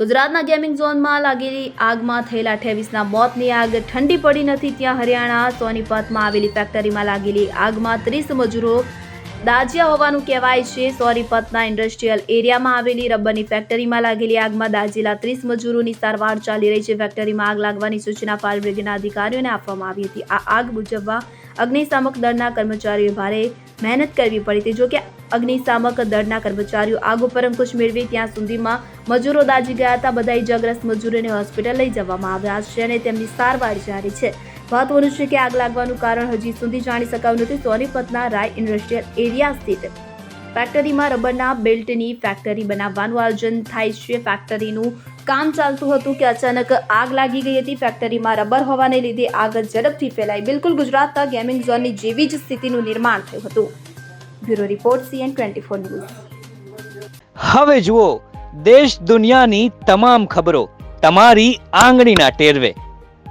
ગુજરાતના ગેમિંગ ઝોનમાં લાગેલી આગમાં થયેલા અઠ્યાવીસના મોતની આગ ઠંડી પડી નથી ત્યાં હરિયાણા સોનીપતમાં આવેલી ફેક્ટરીમાં લાગેલી આગમાં ત્રીસ મજૂરો દાજ્યા હોવાનું કહેવાય છે. સોરીપતના ઇન્ડસ્ટ્રીયલ એરિયામાં આવેલી રબરની ફેક્ટરીમાં લાગેલી આગમાં દાઝેલા ત્રીસ મજૂરોની સારવાર ચાલી રહી છે. ફેક્ટરીમાં આગ લાગવાની સૂચના ફાયર બ્રિગેડના અધિકારીઓને આપવામાં આવી હતી. આ આગ બુજવવા અગ્નિશામક દળના કર્મચારીઓએ ભારે મહેનત કરવી પડી હતી. જોકે અગ્નિશામક દળના કર્મચારીઓ આગ ઉપર અંકુશ મેળવી ત્યાં સુધીમાં મજૂરો દાજી ગયા હતા. બધા ઇજાગ્રસ્ત મજૂરોને હોસ્પિટલ લઈ જવામાં આવ્યા છે અને તેમની સારવાર જારી છે. મહત્વનું છે કે આગ લાગવાનું કારણ હજી સુધી જાણી શકાયું નથી. સોનીપતના રાય ઇન્ડસ્ટ્રીયલ એરિયા સ્થિત ફેક્ટરીમાં રબરના બેલ્ટની ફેક્ટરી બનાવવાનું આયોજન થાય છે. ફેક્ટરીનું કામ ચાલતું હતું કે અચાનક આગ લાગી ગઈ હતી. ફેક્ટરીમાં રબર હોવાને લીધે આગ ઝડપથી ફેલાઈ. બિલકુલ ગુજરાતના ગેમિંગ ઝોનની જેવી જ સ્થિતિનું નિર્માણ થયું હતું. Bureau report CN twenty four news. હવે જુઓ, દેશ દુનિયાની તમામ ખબરો તમારી આંગળીના ટેરવે.